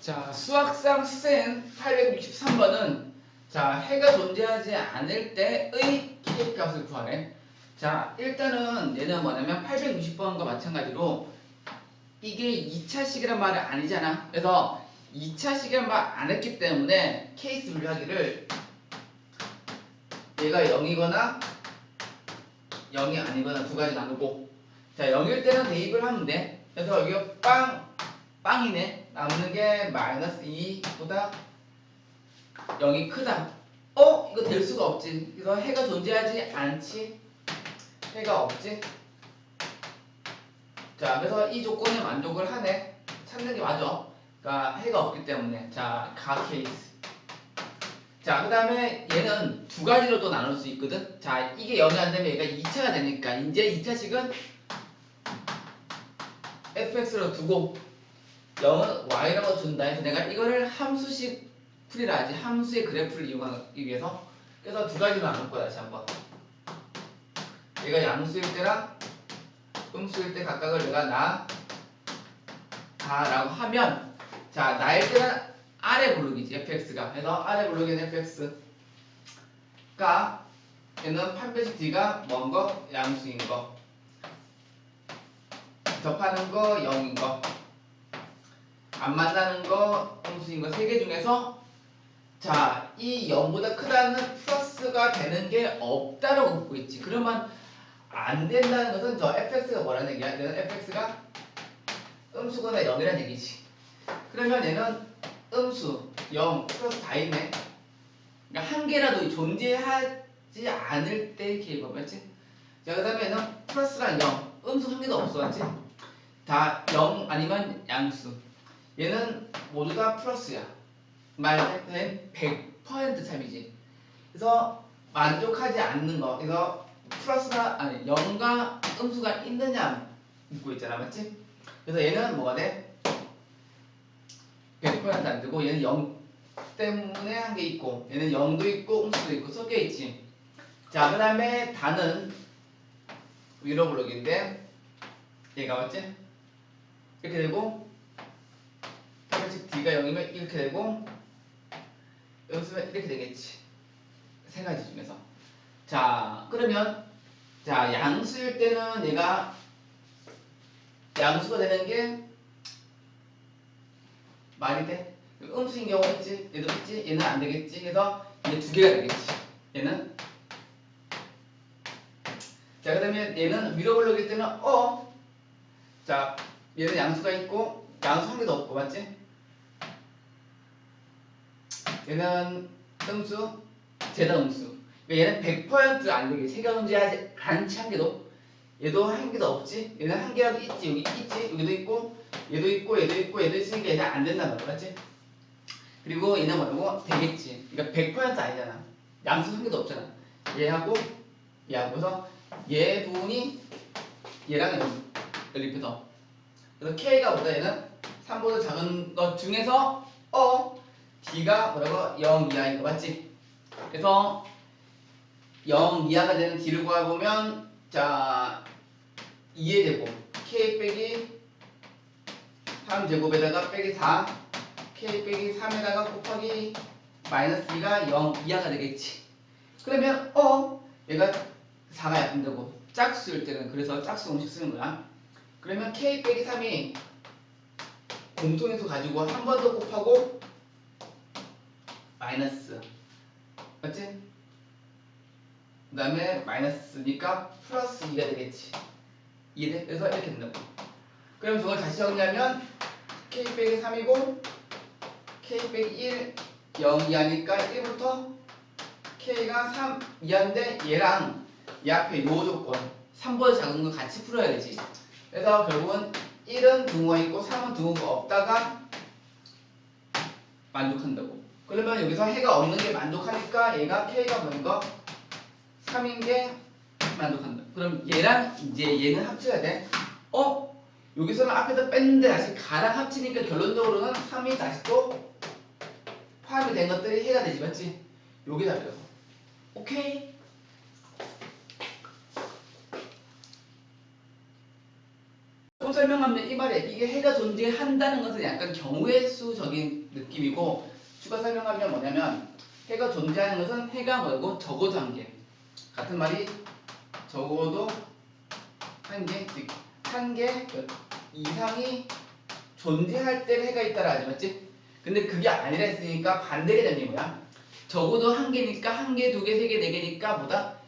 자, 수학상 센 863번은 자, 해가 존재하지 않을 때의 k 값을 구하래. 자, 일단은 얘는 뭐냐면 860번과 마찬가지로 이게 2차식이란 말은 아니잖아. 그래서 2차식이란 말 안 했기 때문에 케이스 분류하기를 얘가 0이거나 0이 아니거나 두 가지 나누고 자 0일 때는 대입을 하면 돼. 그래서 여기가 빵 빵이네. 남는 게 마이너스 2보다 0이 크다. 어? 이거 될 수가 없지. 그래서 해가 존재하지 않지. 해가 없지. 자, 그래서 이 조건에 만족을 하네. 찾는 게 맞아. 그러니까 해가 없기 때문에. 자, 가 케이스. 자, 그 다음에 얘는 두 가지로 또 나눌 수 있거든. 자, 이게 0이 안 되면 얘가 2차가 되니까 이제 2차식은 fx로 두고 0은 y라고 준다 해서 내가 이거를 함수식 풀이라 하지. 함수의 그래프를 이용하기 위해서. 그래서 두 가지로 나눌 거야, 다시 한번. 얘가 양수일 때랑 음수일 때 각각을 내가 나, 다라고 하면 자, 나일 때는 아래 블록이지, fx가. 그래서 아래 블록에는 fx가 얘는 8배씩 d가 먼 거, 양수인 거. 접하는 거, 0인 거. 안 만나는 거, 음수인 거 세 개 중에서 자, 이 0보다 크다는 플러스가 되는 게 없다라고 보고 있지. 그러면 안 된다는 것은 저 fx가 뭐라는 얘기야? 얘는 fx가 음수거나 0이라는 얘기지. 그러면 얘는 음수 0 플러스 다 있네. 그러니까 한 개라도 존재하지 않을 때 기회가 맞지? 자, 그 다음에 얘는 플러스랑 0 음수 한 개도 없어 맞지? 다 0 아니면 양수. 얘는 모두 다 플러스야. 말은 100% 참이지. 그래서 만족하지 않는 거. 그래서 플러스가 아니 0과 음수가 있느냐 묻고 있잖아. 맞지? 그래서 얘는 뭐가 돼? 100%안 되고 얘는 0 때문에 한개 있고 얘는 0도 있고 음수도 있고 섞여 있지. 자, 그 다음에 단은 위로 블록인데 얘가 맞지? 이렇게 되고 즉 d가 0이면 이렇게 되고 음수면 이렇게 되겠지. 세 가지 중에서. 자, 그러면 자 양수일 때는 얘가 양수가 되는 게 말이 돼? 음수인 경우 있지? 얘도 있지? 얘는 안 되겠지? 그래서 얘 두 개가 되겠지. 얘는 자 그 다음에 얘는 위로 올라오기 때는 어. 자 얘는 양수가 있고 양수 한 개도 없고 맞지? 얘는 음수, 쟤도 음수. 그러니까 얘는 100%안 되게 세개 존재하지 않지 한 개도. 얘도 한 개도 없지? 얘는 한 개라도 있지. 여기 있지? 여기도 있고 얘도 있고 얘도 있고 얘도 있으니까 얘는 안 된단 말이야. 맞지? 그리고 얘는 뭐라고? 되겠지. 그러니까 100% 아니잖아. 양수 한 개도 없잖아. 얘하고 얘하고. 그래서 얘 부분이 얘랑 연립해서 그래서 K가 보다? 얘는 3보다 작은 것 중에서 어 D가 뭐라고? 0 이하인 거 맞지? 그래서 0 이하가 되는 D를 구해보면 자 2의 제곱 k 빼기 3 제곱에다가 빼기 4 k 빼기 3에다가 곱하기 마이너스 2가 0 이하가 되겠지 그러면 어 얘가 4가 약분되고 짝수일 때는 그래서 짝수 공식 쓰는 거야 그러면 k 빼기 3이 공통인수 가지고 한 번 더 곱하고 마이너스 맞지? 그 다음에 마이너스니까 플러스 2가 되겠지. 이해돼? 그래서 이렇게 된다고. 그럼 저걸 다시 정리하면 k 빼기 3이고 k 빼기 1 0 이하니까 1부터 k가 3 이하인데 얘랑 이 앞에 요 조건 3보다 작은 거 같이 풀어야 되지. 그래서 결국은 1은 등호가 있고 3은 등호가 없다가 만족한다고. 그러면 여기서 해가 없는 게 만족하니까 얘가 k가 거? 3인 게 만족한다. 그럼 얘랑 이제 얘는 합쳐야 돼. 어? 여기서는 앞에다 뺐는데 다시 가랑 합치니까 결론적으로는 3이 다시 또 포함이 된 것들이 해가 되지 맞지? 요게 답이라서. 오케이? 설명하면 이 말이야. 이게 해가 존재한다는 것은 약간 경우의 수적인 느낌이고 추가 설명하면 뭐냐면 해가 존재하는 것은 해가 뭐고 적어도 한 개. 같은 말이 적어도 한 개, 즉 한 개 이상이 존재할 때 해가 있다라 하지 맞지? 근데 그게 아니라 했으니까 반대 개념이 뭐야? 적어도 한 개니까 한 개, 두 개, 세 개, 네 개니까 뭐다?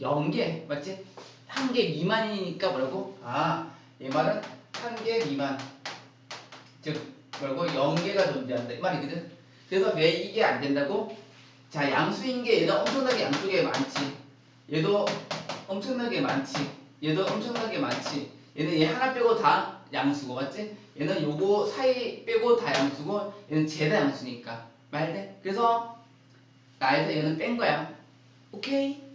0개 맞지? 한 개 미만이니까 뭐라고? 아, 이 말은 한 개 미만 즉 뭐라고? 0개가 존재한다 이 말이거든 그래서 왜 이게 안 된다고? 자 양수인 게 얘는 엄청나게 양쪽에 많지 얘도 엄청나게 많지 얘도 엄청나게 많지 얘는 얘 하나 빼고 다 양수고 맞지? 얘는 요거 사이 빼고 다 양수고 얘는 죄다 양수니까 말돼? 그래서 나에서 얘는 뺀 거야 오케이?